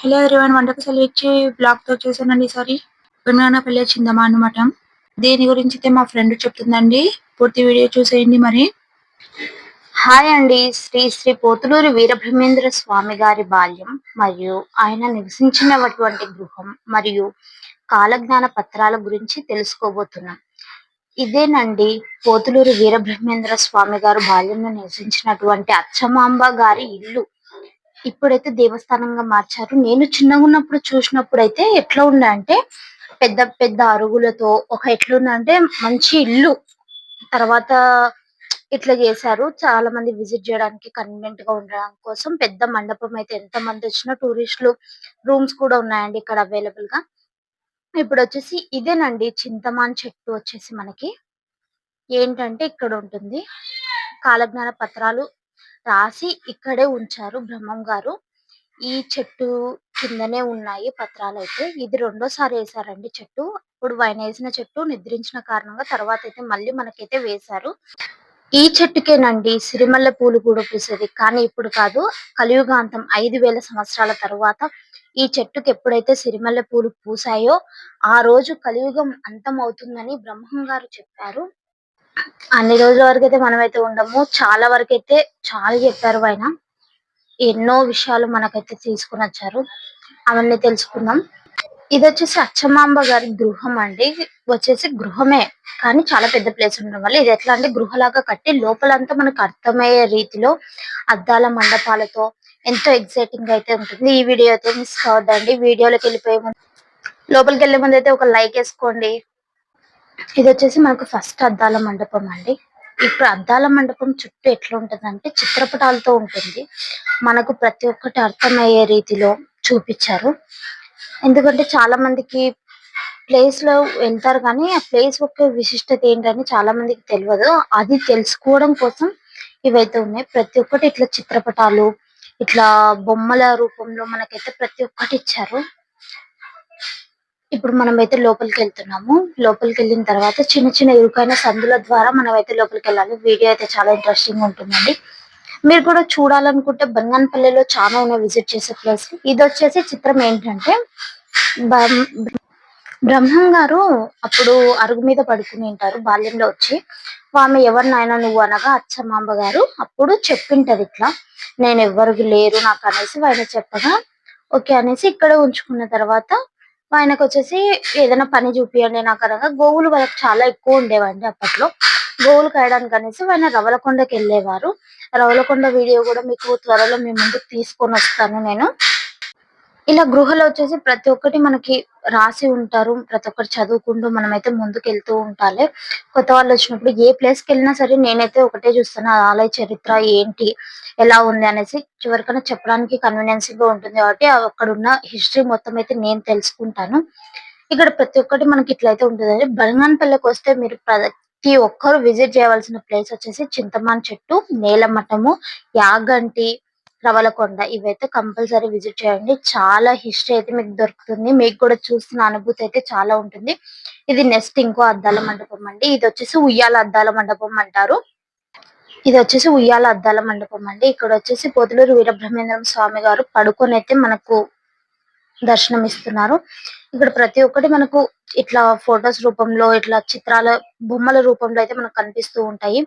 Hello everyone సెలవు ఇచ్చి బ్లాగ్తో చేశానండి సారీ. పెళ్ళి వచ్చిందమ్మా అనమాట దీని గురించి అయితే మా ఫ్రెండ్ చెప్తుందండి. పూర్తి వీడియో చూసేయండి మరి. హాయ్ అండి. శ్రీ శ్రీ పోతులూరు వీరబ్రహ్మేంద్ర స్వామి గారి బాల్యం మరియు ఆయన నివసించినటువంటి గృహం మరియు కాలజ్ఞాన పత్రాల గురించి తెలుసుకోబోతున్నాం. ఇదేనండి పోతులూరు వీరబ్రహ్మేంద్ర స్వామి గారు బాల్యంలో నివసించినటువంటి అచ్చమాంబ గారి ఇల్లు. ఇప్పుడైతే దేవస్థానంగా మార్చారు. నేను చిన్నగా ఉన్నప్పుడు చూసినప్పుడు అయితే ఎట్లా ఉండే అంటే పెద్ద పెద్ద అరుగులతో ఒక ఎట్లుందంటే అంటే మంచి ఇల్లు. తర్వాత ఇట్లా చేశారు. చాలా మంది విజిట్ చేయడానికి కన్వీనియంట్గా ఉండడం కోసం పెద్ద మండపం అయితే ఎంత మంది వచ్చినా టూరిస్టులు రూమ్స్ కూడా ఉన్నాయండి ఇక్కడ అవైలబుల్గా. ఇప్పుడు వచ్చేసి ఇదేనండి చింతమాన్ చెట్టు వచ్చేసి మనకి. ఏంటంటే ఇక్కడ ఉంటుంది కాలజ్ఞాన పత్రాలు రాసి ఇక్కడే ఉంచారు బ్రహ్మం గారు. ఈ చెట్టు కిందనే ఉన్నాయి పత్రాలు అయితే ఇది రెండోసారి వేసారండి చెట్టు. ఇప్పుడు ఆయన వేసిన చెట్టు నిద్రించిన కారణంగా తర్వాత అయితే మళ్ళీ మనకైతే వేశారు. ఈ చెట్టుకేనండి సిరిమల్లె పూలు కూడా పూసేది. కానీ ఇప్పుడు కాదు కలియుగాంతం ఐదు వేల సంవత్సరాల తర్వాత ఈ చెట్టుకి ఎప్పుడైతే సిరిమల్లె పూలు పూసాయో ఆ రోజు కలియుగం అంతం అవుతుందని బ్రహ్మం గారు చెప్పారు. అన్ని రోజుల వరకు అయితే మనమైతే ఉండము. చాలా వరకు అయితే చాలా చెప్పారు ఆయన. ఎన్నో విషయాలు మనకైతే తీసుకుని వచ్చారు. అవన్నీ తెలుసుకుందాం. ఇది వచ్చేసి అచ్చమాంబ గారి గృహం అండి. వచ్చేసి గృహమే కానీ చాలా పెద్ద ప్లేస్ ఉండడం వల్ల ఇది ఎట్లా అంటే గృహలాగా కట్టి లోపలంతా మనకు అర్థమయ్యే రీతిలో అద్దాల మండపాలతో ఎంతో ఎక్సైటింగ్ అయితే ఉంటుంది. ఈ వీడియో అయితే మిస్ కావద్దండి. వీడియోలోకి వెళ్ళిపోయే ముందు లోపలికి వెళ్ళే ముందు అయితే ఒక లైక్ వేసుకోండి. ఇది వచ్చేసి మనకు ఫస్ట్ అద్దాల మండపం అండి. ఇప్పుడు అద్దాల మండపం చుట్టూ ఎట్లా ఉంటది అంటే చిత్రపటాలతో ఉంటుంది. మనకు ప్రతి ఒక్కటి అర్థమయ్యే రీతిలో చూపించారు. ఎందుకంటే చాలా మందికి ప్లేస్లో వెళ్తారు కానీ ఆ ప్లేస్ యొక్క విశిష్టత ఏంటని చాలా మందికి తెలియదు. అది తెలుసుకోవడం కోసం ఇవైతే ఉన్నాయి. ప్రతి ఒక్కటి ఇట్లా చిత్రపటాలు ఇట్లా బొమ్మల రూపంలో మనకైతే ప్రతి ఒక్కటి ఇచ్చారు. ఇప్పుడు మనం అయితే లోపలికి వెళ్తున్నాము లోపలికి వెళ్ళిన తర్వాత చిన్న చిన్న ఇరుకైన సందుల ద్వారా మనం అయితే లోపలికి వెళ్ళాలి వీడియో అయితే చాలా ఇంట్రెస్టింగ్ ఉంటుందండి. మీరు కూడా చూడాలనుకుంటే బంగన్పల్లిలో చాలా ఉన్నాయి విజిట్ చేసే ప్లేస్. ఇది వచ్చేసి చిత్రం ఏంటంటే బ్రహ్మం గారు అప్పుడు అరుగు మీద పడుకుని ఉంటారు బాల్యంలో వచ్చి. ఆమె ఎవరు నాయన నువ్వు అనగా అచ్చమాంబ గారు అప్పుడు చెప్పింటది ఇట్లా. నేను ఎవరికి లేరు నాకు అనేసి ఆయన చెప్పగా ఓకే అనేసి ఇక్కడ ఉంచుకున్న తర్వాత ఆయనకు వచ్చేసి ఏదైనా పని చూపియండి నాకు అనగా గోవులు వాళ్ళకి చాలా ఎక్కువ ఉండేవండి అప్పట్లో. గోవులు కాయడానికి అనేసి ఆయన రవలకొండకి వెళ్ళేవారు. రవలకొండ వీడియో కూడా మీకు త్వరలో మీ ముందుకు తీసుకొని వస్తాను నేను. ఇలా గృహలో వచ్చేసి ప్రతి ఒక్కటి మనకి రాసి ఉంటారు. ప్రతి ఒక్కరు చదువుకుంటూ మనమైతే ముందుకు వెళ్తూ ఉండాలి కొత్త వాళ్ళు వచ్చినప్పుడు ఏ ప్లేస్కి వెళ్ళినా సరే నేనైతే ఒకటే చూస్తాను. ఆలయ చరిత్ర ఏంటి? ఎలా ఉంది? అనేసి చివరికైనా చెప్పడానికి కన్వీనియన్స్గా ఉంటుంది కాబట్టి అక్కడ ఉన్న హిస్టరీ మొత్తం అయితే నేను తెలుసుకుంటాను. ఇక్కడ ప్రతి ఒక్కటి మనకి ఇట్లయితే ఉంటుంది బలంగాన్పల్లికి వస్తే మీరు ప్రతి ఒక్కరు విజిట్ చేయవలసిన ప్లేస్ వచ్చేసి చింతమాన్ చెట్టు నేలమఠము యాగంటి రవలకొండ. ఇవైతే కంపల్సరీ విజిట్ చేయండి. చాలా హిస్టరీ అయితే మీకు దొరుకుతుంది. మీకు కూడా చూస్తున్న అనుభూతి అయితే చాలా ఉంటుంది. ఇది నెక్స్ట్ ఇంకో అద్దాల మండపం అండి. ఇది వచ్చేసి ఉయ్యాల అద్దాల మండపం అంటారు. ఇది వచ్చేసి ఉయ్యాల అద్దాల మండపం అండి. ఇక్కడ వచ్చేసి పొదులూరు వీరబ్రహ్మేంద్రం స్వామి గారు పడుకొని అయితే మనకు దర్శనం ఇస్తున్నారు ఇక్కడ ప్రతి ఒక్కటి మనకు ఇట్లా ఫొటోస్ రూపంలో ఇట్లా చిత్రాల బొమ్మల రూపంలో అయితే మనకు కనిపిస్తూ ఉంటాయి.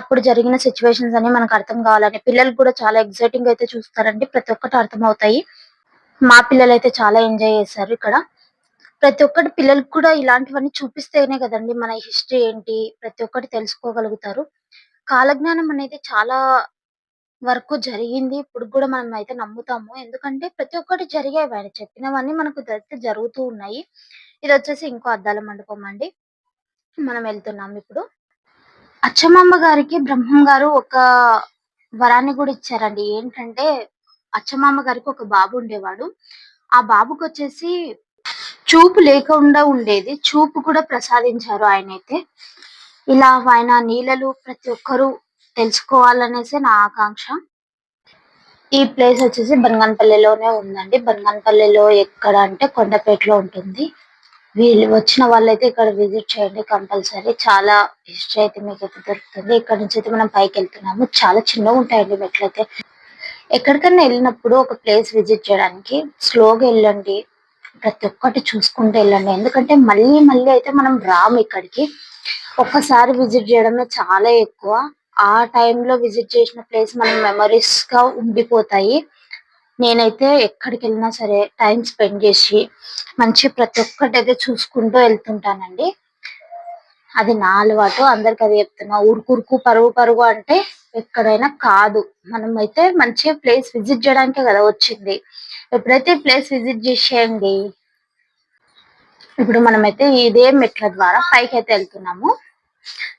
అప్పుడు జరిగిన సిచ్యువేషన్స్ అన్ని మనకు అర్థం కావాలని పిల్లలు కూడా చాలా ఎక్సైటింగ్ అయితే చూస్తారండి. ప్రతి ఒక్కటి అర్థం అవుతాయి మా పిల్లలు అయితే చాలా ఎంజాయ్ చేశారు ఇక్కడ. ప్రతి ఒక్కటి పిల్లలకు కూడా ఇలాంటివన్నీ చూపిస్తేనే కదండి మన హిస్టరీ ఏంటి ప్రతి ఒక్కటి తెలుసుకోగలుగుతారు. కాలజ్ఞానం అనేది చాలా వరకు జరిగింది. ఇప్పుడు కూడా మనం అయితే నమ్ముతాము. ఎందుకంటే ప్రతి ఒక్కటి జరిగాయి. ఆయన చెప్పినవన్నీ మనకు అయితే జరుగుతూ ఉన్నాయి. ఇది వచ్చేసి ఇంకో అద్దాల మండపం అండి. మనం వెళ్తున్నాం ఇప్పుడు. అచ్చమ్మమ్మ గారికి బ్రహ్మం గారు ఒక వరాన్ని కూడా ఇచ్చారండి. ఏంటంటే అచ్చమ్మమ్మ గారికి ఒక బాబు ఉండేవాడు. ఆ బాబుకి వచ్చేసి చూపు లేకుండా ఉండేది. చూపు కూడా ప్రసాదించారు ఆయనైతే. ఇలా ఆయన నీళ్ళలు ప్రతి ఒక్కరు తెలుసుకోవాలనేసి నా ఆకాంక్ష. ఈ ప్లేస్ వచ్చేసి బంగన్పల్లిలోనే ఉందండి. బంగన్పల్లిలో ఎక్కడ అంటే కొండపేటలో ఉంటుంది. వీళ్ళు వచ్చిన వాళ్ళైతే ఇక్కడ విజిట్ చేయండి కంపల్సరీ. చాలా హిస్టరీ అయితే మీకు అయితే దొరుకుతుంది. ఇక్కడ నుంచి అయితే మనం పైకి వెళ్తున్నాము చాలా చిన్నగా ఉంటాయండి మెట్లయితే ఎక్కడికైనా వెళ్ళినప్పుడు ఒక ప్లేస్ విజిట్ చేయడానికి స్లోగా వెళ్ళండి. ప్రతి ఒక్కటి చూసుకుంటూ వెళ్ళండి. ఎందుకంటే మళ్ళీ మళ్ళీ అయితే మనం రాము ఇక్కడికి. ఒక్కసారి విజిట్ చేయడమే చాలా ఎక్కువ. ఆ టైంలో విజిట్ చేసిన ప్లేస్ మన మెమరీస్గా ఉండిపోతాయి. నేనైతే ఎక్కడికి వెళ్ళినా సరే టైం స్పెండ్ చేసి మంచి ప్రతి ఒక్కటి అయితే చూసుకుంటూ వెళ్తుంటానండి. అది నా అలవాటు అందరికి అది చెప్తున్నా. ఉరుకురుకు పరుగు పరుగు అంటే ఎక్కడైనా కాదు. మనం అయితే మంచిగా ప్లేస్ విజిట్ చేయడానికే కదా వచ్చింది. ఎప్పుడైతే ప్లేస్ విజిట్ చేసేయండి? ఇప్పుడు మనమైతే ఇదే మెట్ల ద్వారా పైకి అయితే వెళ్తున్నాము.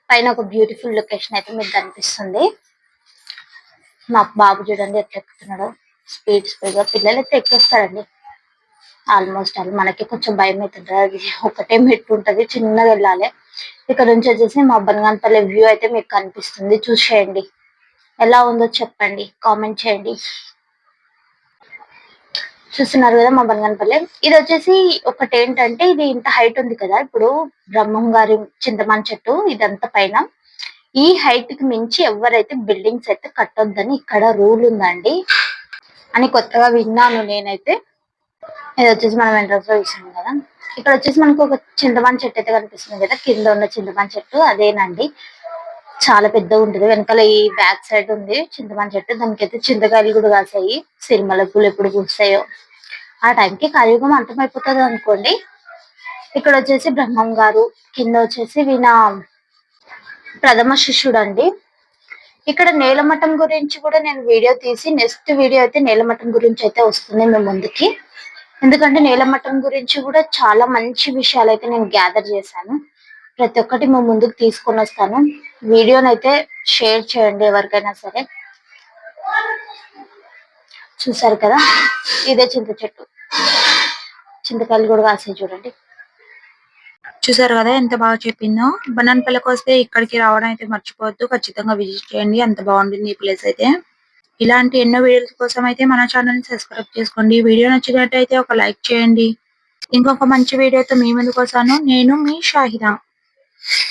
పైన ఒక బ్యూటిఫుల్ లొకేషన్ అయితే మీకు కనిపిస్తుంది. మా బాబు చూడండి ఎట్లా ఎక్కుతున్నాడు. స్పీడ్ స్పీడ్గా పిల్లలు అయితే ఎక్కేస్తారండి. ఆల్మోస్ట్ ఆల్ మనకి కొంచెం భయం అవుతుంది? అది ఒకటే మెట్టు ఉంటది చిన్నగా వెళ్ళాలి. ఇక్కడ నుంచి వచ్చేసి మా బనగానపల్లి వ్యూ అయితే మీకు కనిపిస్తుంది. చూసేయండి. ఎలా ఉందో చెప్పండి. కామెంట్ చేయండి. చూస్తున్నారు కదా మా బనగానపల్లి ఇది వచ్చేసి ఒకటి ఏంటంటే ఇది ఇంత హైట్ ఉంది కదా. ఇప్పుడు బ్రహ్మం గారి చింతమని చెట్టు ఇదంతా పైన. ఈ హైట్కి మించి ఎవరైతే బిల్డింగ్స్ అయితే కట్టొద్దని ఇక్కడ రూల్ ఉందండి. అని కొత్తగా విన్నాను నేనైతే. ఇది వచ్చేసి మనం ఎంట్రన్స్లో చూసాం కదా. ఇక్కడ వచ్చేసి మనకు ఒక చింతమని చెట్టు అయితే కనిపిస్తుంది కదా. కింద ఉన్న చింతమని చెట్టు అదేనండి. చాలా పెద్దగా ఉంటుంది. వెనకాల ఈ బ్యాక్ సైడ్ ఉంది చింతమని చెట్టు. దానికైతే చింతకాయలు కూడా కాసాయి. సిరిమల పూలు ఎప్పుడు పూస్తాయో. ఆ టైంకి కలియుగం అంతమైపోతుంది అనుకోండి. ఇక్కడ వచ్చేసి బ్రహ్మం గారు కింద వచ్చేసి వీణ ప్రథమ శిష్యుడు అండి ఇక్కడ నేలమట్టం గురించి కూడా నేను వీడియో తీసి నెక్స్ట్ వీడియో అయితే నేలమట్టం గురించి అయితే వస్తుంది మీ ముందుకి. ఎందుకంటే నేలమట్టం గురించి కూడా చాలా మంచి విషయాలు అయితే నేను గ్యాదర్ చేశాను. ప్రతి ఒక్కటి మేము ముందుకు తీసుకొని వస్తాను. వీడియోని అయితే షేర్ చేయండి ఎవరికైనా సరే. చూసారు కదా? ఇదే చింత చెట్టు. చింతకాయలు కూడా కాసాయి చూడండి. చూసారు కదా ఎంత బాగా చెప్పిందో బనాన్ బనాన్పల్లికి వస్తే ఇక్కడికి రావడం అయితే మర్చిపోవద్దు. ఖచ్చితంగా విజిట్ చేయండి. అంత బాగుంటుంది ఈ ప్లేస్ అయితే. ఇలాంటి ఎన్నో వీడియోస్ కోసం అయితే మన ఛానల్ని సబ్స్క్రైబ్ చేసుకోండి. వీడియో నచ్చినట్టయితే ఒక లైక్ చేయండి. ఇంకొక మంచి వీడియోతో మీ ముందుకు వస్తాను. నేను మీ షాహిదా. you